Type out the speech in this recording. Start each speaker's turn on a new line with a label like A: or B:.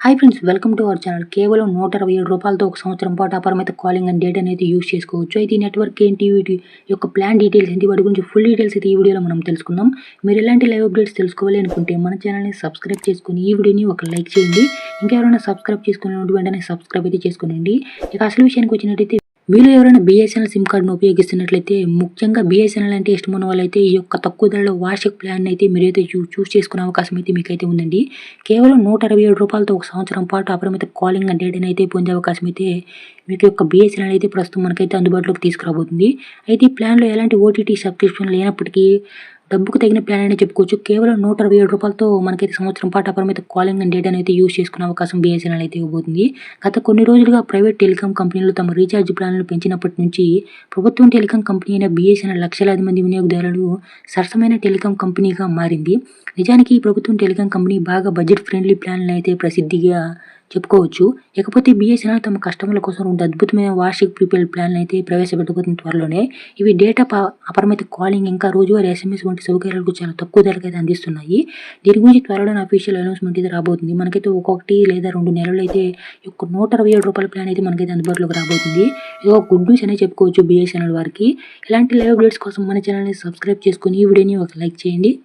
A: Hi friends welcome to our channel కేవలం నూట అరవై ఏడు రూపాయలతో ఒక సంవత్సరం పాటు అపరిమిత కాలింగ్ అండ్ డేటా అనేది యూస్ చేసుకోవచ్చు. అయితే ఈ నెట్వర్క్ ఏంటి? వీటి యొక్క ప్లాన్ డీటెయిల్స్ ఏంటి? వాటి గురించి ఫుల్ డీటెయిల్స్ అయితే ఈ వీడియోలో మనం తెలుసుకుందాం. మీరు ఎలాంటి లైవ్ అప్డేట్స్ తెలుసుకోవాలి అనుకుంటే మన ఛానల్ని సబ్స్క్రైబ్ చేసుకుని ఈ వీడియోని ఒక లైక్ చేయండి. ఇంకా ఎవరైనా సబ్స్క్రైబ్ చేసుకుని వెంటనే సబ్స్క్రైబ్ అయితే చేసుకోనండి. ఇక అసలు విషయానికి వచ్చినట్టయితే మీలో ఎవరైనా బిఎస్ఎన్ఎల్ సిమ్ కార్డును ఉపయోగిస్తున్నట్లయితే ముఖ్యంగా బిఎస్ఎన్ఎల్ అంటే ఇష్టం ఉన్న వాళ్ళైతే ఈ యొక్క తక్కువ ధరలో వార్షిక ప్లాన్ అయితే మీరైతే చూ చూస్ చేసుకునే అవకాశం అయితే మీకైతే ఉందండి. కేవలం నూట అరవై ఏడు రూపాయలతో ఒక సంవత్సరం పాటు అపరిమిత కాలింగ్ అండ్ డేటాను అయితే పొందే అవకాశం అయితే మీకు యొక్క బిఎస్ఎన్ఎల్ అయితే ప్రస్తుతం మనకైతే అందుబాటులోకి తీసుకురాబోతుంది. అయితే ఈ ప్లాన్లో ఎలాంటి ఓటీటీ సబ్స్క్రిప్షన్ లేనప్పటికీ డబ్బుకు తగిన ప్లాన్ అని చెప్పుకోవచ్చు. కేవలం నూట అరవై ఏడు రూపాయలతో మనకైతే సంవత్సరం పాటు అపరిమిత కాలింగ్ అండ్ డేటాను అయితే యూస్ చేసుకునే అవకాశం బిఎస్ఎన్ఎల్ అయితే ఇవ్వబోతుంది. గత కొన్ని రోజులుగా ప్రైవేట్ టెలికాం కంపెనీలు తమ రీఛార్జ్ ప్లాన్లు పెంచినప్పటి నుంచి ప్రభుత్వం టెలికాం కంపెనీ అయిన బిఎస్ఎన్ఎల్ లక్షలాది మంది వినియోగదారులు సరసమైన టెలికాం కంపెనీగా మారింది. నిజానికి ఈ ప్రభుత్వం టెలికాం కంపెనీ బాగా బడ్జెట్ ఫ్రెండ్లీ ప్లాన్లు అయితే ప్రసిద్ధిగా చెప్పుకోవచ్చు. ఇకపోతే బిఎస్ఎన్ఎల్ తమ కస్టమర్ల కోసం రెండు అద్భుతమైన వార్షిక ప్రీపెయిడ్ ప్లాన్లు అయితే ప్రవేశపెట్టబోతున్న త్వరలోనే. ఇవి డేటా ప- అపరిమిత కాలింగ్ ఇంకా రోజువారీ ఎస్ఎంఎస్ వంటి సౌకర్యాలకు చాలా తక్కువ ధరలకు అయితే అందిస్తున్నాయి. దీని గురించి త్వరలోనే అఫీషియల్ అనౌన్స్మెంట్ అయితే రాబోతుంది. మనకైతే ఒక్కొక్కటి లేదా రెండు నెలలు అయితే ఒక నూట అరవై ఏడు రూపాయల ప్లాన్ అయితే మనకైతే అందుబాటులోకి రాబోతుంది. ఇది ఒక గుడ్ న్యూస్ అనే చెప్పుకోవచ్చు బిఎస్ఎన్ఎల్ వారికి. ఇలాంటి లైవ్ అప్డేట్స్ కోసం మన ఛానల్ని సబ్స్క్రైబ్ చేసుకుని ఈ వీడియోని ఒక లైక్ చేయండి.